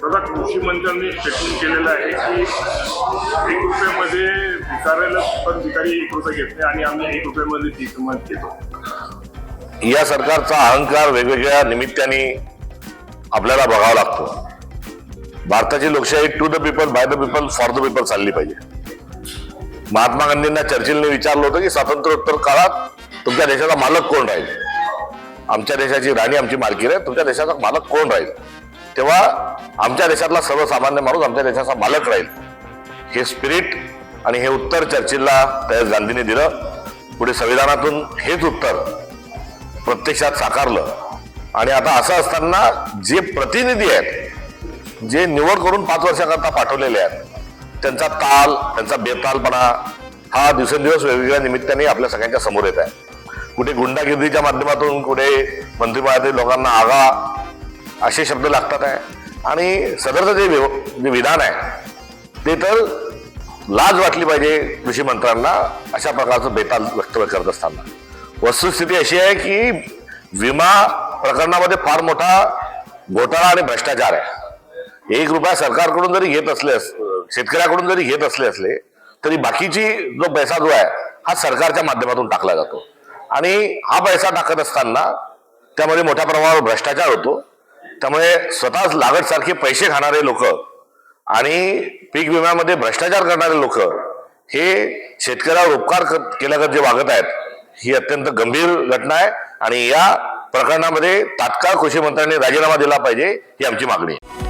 दादा कृषी मंत्र्यांनी स्टेटमेंट केलेलं आहे की एक रुपयामध्ये भिकाऱ्याला पण भिकारी एक रुपये घेत नाही आणि आम्ही एक रुपयामध्ये ती किंमत घेतो. या सरकारचा अहंकार वेगवेगळ्या निमित्ताने आपल्याला बघावा लागतो. भारताची लोकशाही to the people by the people for the people चालली पाहिजे. महात्मा गांधींना चर्चिलने विचारलं होतं की स्वातंत्र्योत्तर काळात तुमच्या देशाचा मालक कोण राहील? आमच्या देशाची राणी आमची मालकी आहे. तुमच्या देशाचा मालक कोण राहील? तेव्हा आमच्या देशातला सर्वसामान्य माणूस आमच्या देशाचा मालक राहील. हे स्पिरिट आणि हे उत्तर चर्चिलला त्या गांधींनी दिलं. पुढे संविधानातून हेच उत्तर प्रत्यक्षात साकारलं. आणि आता असं असताना जे प्रतिनिधी आहेत जे निवड करून पाच वर्षाकरता पाठवलेले आहेत त्यांचा ताल त्यांचा बेतालपणा हा दिवसेंदिवस वेगवेगळ्या निमित्ताने आपल्या सगळ्यांच्या समोर येत आहे. कुठे गुंडागिरीच्या माध्यमातून कुठे मंत्रिमंडळातील लोकांना आगा असे शब्द लागतात आहे. आणि सदरचं जे जे विधान आहे ते तर लाज वाटली पाहिजे कृषी मंत्र्यांना अशा प्रकारचं बेताल वक्तव्य करत असताना. वस्तुस्थिती अशी आहे की विमा प्रकरणामध्ये फार मोठा घोटाळा आणि भ्रष्टाचार आहे. एक रुपया सरकारकडून जरी घेत असले अस- शेतकऱ्याकडून जरी घेत असले असले तरी बाकीची जो पैसा जो आहे हा सरकारच्या माध्यमातून टाकला जातो. आणि हा पैसा टाकत असताना त्यामध्ये मोठ्या प्रमाणावर भ्रष्टाचार होतो. त्यामुळे स्वतःच लागतसारखे पैसे खाणारे लोक आणि पीक विम्यामध्ये भ्रष्टाचार करणारे लोक हे शेतकऱ्यावर उपकार क- केल्यागत जे वागत आहेत ही अत्यंत गंभीर घटना आहे आणि या प्रकरणामध्ये तात्काळ कृषी मंत्र्यांनी राजीनामा दिला पाहिजे ही आमची मागणी आहे.